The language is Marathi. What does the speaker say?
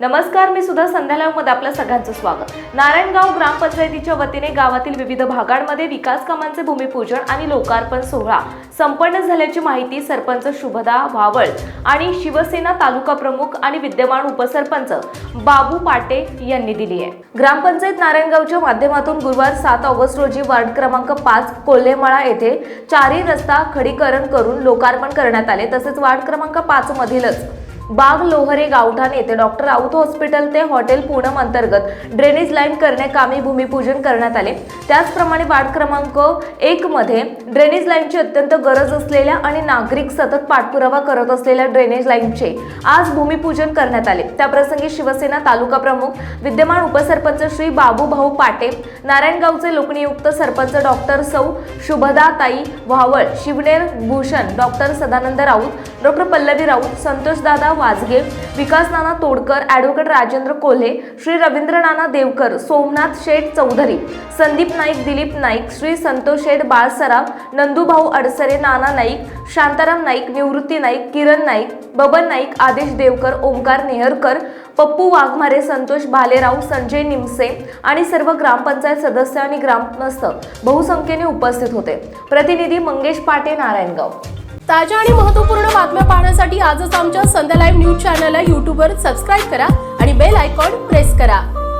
नमस्कार मी सुद्धा संध्याकाळमध्ये आपलं सगळ्यांचं स्वागत. नारायणगाव ग्रामपंचायतीच्या वतीने गावातील विविध भागांमध्ये विकास कामांचे भूमिपूजन आणि लोकार्पण सोहळा संपन्न झाल्याची माहिती सरपंच शुभदा भावळ आणि शिवसेना तालुका प्रमुख आणि विद्यमान उपसरपंच बाबू पाटे यांनी दिली आहे. ग्रामपंचायत नारायणगावच्या माध्यमातून गुरुवार सात ऑगस्ट रोजी वार्ड क्रमांक पाच कोल्हेमळा येथे चारही रस्ता खडीकरण करून लोकार्पण करण्यात आले. तसेच वार्ड क्रमांक पाच मधीलच बाग लोहरे गावठाण येथे डॉक्टर राऊत हॉस्पिटल ते हॉटेल पूनम अंतर्गत ड्रेनेज लाईन करण्याकामी भूमिपूजन करण्यात आले. त्याचप्रमाणे वार्ड क्रमांक एक मध्ये ड्रेनेज लाईनची अत्यंत गरज असलेल्या आणि नागरिक सतत पाठपुरावा करत असलेल्या ड्रेनेज लाईनचे आज भूमिपूजन करण्यात आले. त्याप्रसंगी शिवसेना तालुका प्रमुख विद्यमान उपसरपंच श्री बाबूभाऊ पाटे नारायणगावचे लोकनियुक्त सरपंच डॉक्टर सौ शुभदाताई व्हावळ शिवनेर भूषण डॉक्टर सदानंद राऊत डॉक्टर पल्लवी राऊत संतोषदादा वाजगे विकास नाना तोडकर ॲडव्होकेट राजेंद्र कोल्हे श्री रवींद्र नाना देवकर सोमनाथ शेठ चौधरी संदीप नाईक दिलीप नाईक श्री संतोष शेठ बाळ सराफ नंदूभाऊ अडसरे नाना नाईक शांताराम नाईक निवृत्ती नाईक किरण नाईक बबन नाईक आदेश देवकर ओंकार नेहरकर पप्पू वाघमारे संतोष भालेराव संजय निमसे आणि सर्व ग्रामपंचायत सदस्य आणि ग्रामस्थ बहुसंख्येने उपस्थित होते. प्रतिनिधी मंगेश पाटे नारायणगाव. ताज्या आणि महत्त्वपूर्ण बातम्या पाहण्यासाठी आजच आमच्या संध्या लाईव्ह न्यूज चॅनलला यूट्यूबवर सबस्क्राईब करा आणि बेल आयकॉन प्रेस करा.